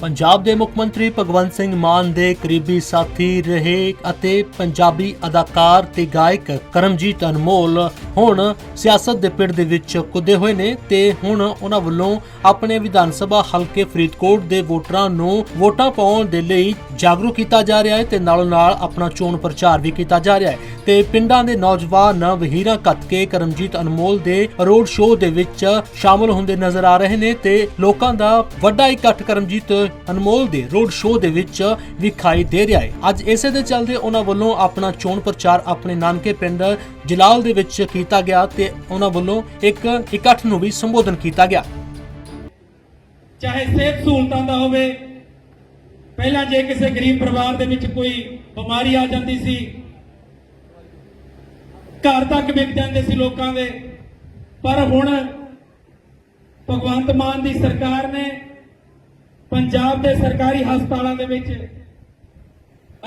ਪੰਜਾਬ ਦੇ ਮੁੱਖ ਮੰਤਰੀ ਭਗਵੰਤ ਸਿੰਘ ਮਾਨ ਦੇ ਕਰੀਬੀ ਸਾਥੀ ਰਹੇ ਅਤੇ ਪੰਜਾਬੀ ਅਦਾਕਾਰ ਤੇ ਗਾਇਕ ਕਰਮਜੀਤ ਅਨਮੋਲ ਹੁਣ ਸਿਆਸਤ ਦੇ ਪਿੰਡ ਦੇ ਵਿੱਚ ਕੁੱਦੇ ਹੋਏ ਨੇ ਤੇ ਹੁਣ ਉਹਨਾਂ ਵੱਲੋਂ ਆਪਣੇ ਵਿਧਾਨ ਸਭਾ ਹਲਕੇ ਫਰੀਦਕੋਟ ਦੇ ਵੋਟਰਾਂ ਨੂੰ ਵੋਟਾਂ ਪਾਉਣ ਦੇ ਲਈ ਜਾਗਰੂਕ ਕੀਤਾ ਜਾ ਰਿਹਾ ਹੈ ਤੇ ਨਾਲੋਂ ਨਾਲ ਆਪਣਾ ਚੋਣ ਪ੍ਰਚਾਰ ਵੀ ਕੀਤਾ ਜਾ ਰਿਹਾ ਹੈ। ਤੇ ਪਿੰਡਾਂ ਦੇ ਨੌਜਵਾਨ ਵਹੀਰਾਂ ਕੱਤ ਕਰਮਜੀਤ ਅਨਮੋਲ ਦੇ ਰੋਡ ਸ਼ੋਅ ਦੇ ਵਿੱਚ ਸ਼ਾਮਲ ਹੁੰਦੇ ਨਜ਼ਰ ਆ ਰਹੇ ਨੇ ਤੇ ਲੋਕਾਂ ਦਾ ਵੱਡਾ ਇਕੱਠ ਕਰਮਜੀਤ ਅਨਮੋਲ ਦੇ ਰੋਡ ਸ਼ੋਅ ਦੇ ਵਿੱਚ ਵਿਖਾਈ ਦੇ ਰਿਹਾ ਹੈ। ਅੱਜ ਇਸੇ ਦੇ ਚੱਲਦੇ ਉਹਨਾਂ ਵੱਲੋਂ ਆਪਣਾ ਚੋਣ ਪ੍ਰਚਾਰ ਆਪਣੇ ਨਾਨਕੇ ਪਿੰਡ ਜਲਾਲ ਦੇ ਵਿੱਚ ਕੀਤਾ ਗਿਆ ਤੇ ਉਹਨਾਂ ਵੱਲੋਂ ਇੱਕ ਇਕੱਠ ਨੂੰ ਵੀ ਸੰਬੋਧਨ ਕੀਤਾ ਗਿਆ। ਚਾਹੇ ਸਿਹਤ ਸਹੂਲਤਾਂ ਦਾ ਹੋਵੇ, ਪਹਿਲਾਂ ਜੇ ਕਿਸੇ ਗਰੀਬ ਪਰਿਵਾਰ ਦੇ ਵਿੱਚ ਕੋਈ ਬਿਮਾਰੀ ਆ ਜਾਂਦੀ ਸੀ, ਘਰ ਤੱਕ ਵਿਕ ਜਾਂਦੇ ਸੀ ਲੋਕਾਂ ਦੇ, ਪਰ ਹੁਣ ਭਗਵੰਤ ਮਾਨ ਦੀ ਸਰਕਾਰ ਨੇ ਪੰਜਾਬ ਦੇ ਸਰਕਾਰੀ ਹਸਪਤਾਲਾਂ ਦੇ ਵਿੱਚ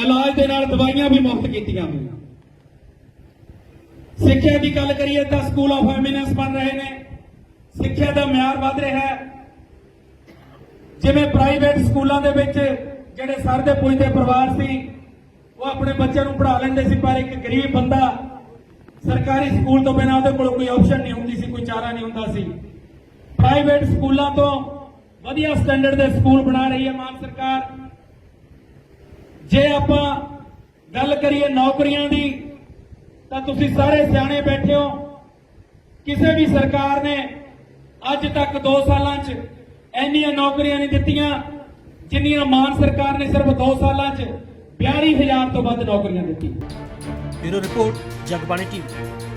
ਇਲਾਜ ਦੇ ਨਾਲ ਦਵਾਈਆਂ ਵੀ ਮੁਫਤ ਕੀਤੀਆਂ ਹੋਈਆਂ। ਸਿੱਖਿਆ ਦੀ ਗੱਲ ਕਰੀਏ ਤਾਂ ਸਕੂਲ ਆਫ ਐਮੀਨੈਂਸ ਬਣ ਰਹੇ ਨੇ। ਸਿੱਖਿਆ ਦਾ ਮਿਆਰ ਵਧ ਰਿਹਾ ਹੈ। ਜਿਵੇਂ ਪ੍ਰਾਈਵੇਟ ਸਕੂਲਾਂ ਦੇ ਵਿੱਚ ਜਿਹੜੇ ਸਰ ਦੇ ਪੁੱਜਦੇ ਪਰਿਵਾਰ ਸੀ, ਉਹ ਆਪਣੇ ਬੱਚਿਆਂ ਨੂੰ ਪੜ੍ਹਾ ਲੈਂਦੇ ਸੀ, ਪਰ ਇੱਕ ਗਰੀਬ ਬੰਦਾ ਸਰਕਾਰੀ ਸਕੂਲ ਤੋਂ ਬਿਨਾਂ ਉਹਦੇ ਕੋਲ ਕੋਈ ਆਪਸ਼ਨ ਨਹੀਂ ਹੁੰਦੀ ਸੀ, ਕੋਈ ਚਾਰਾ ਨਹੀਂ ਹੁੰਦਾ ਸੀ। ਪ੍ਰਾਈਵੇਟ ਸਕੂਲਾਂ ਤੋਂ ਵਧੀਆ ਸਟੈਂਡਰਡ ਦੇ ਸਕੂਲ ਬਣਾ ਰਹੀ ਹੈ ਮਾਨ ਸਰਕਾਰ। ਜੇ ਆਪਾਂ ਗੱਲ ਕਰੀਏ ਨੌਕਰੀਆਂ ਦੀ ਤਾਂ ਤੁਸੀਂ ਸਾਰੇ ਸਿਆਣੇ ਬੈਠੇ ਹੋ। ਕਿਸੇ ਵੀ ਸਰਕਾਰ ਨੇ ਅੱਜ ਤੱਕ 2 ਸਾਲਾਂ 'ਚ ਇੰਨੀਆਂ ਨੌਕਰੀਆਂ ਨਹੀਂ ਦਿੱਤੀਆਂ, ਜਿੰਨੀਆਂ ਮਾਨ ਸਰਕਾਰ ਨੇ ਸਿਰਫ 2 ਸਾਲਾਂ 'ਚ 42000 ਤੋਂ ਵੱਧ ਨੌਕਰੀਆਂ ਦਿੱਤੀਆਂ। Bureau report, Jagbani TV.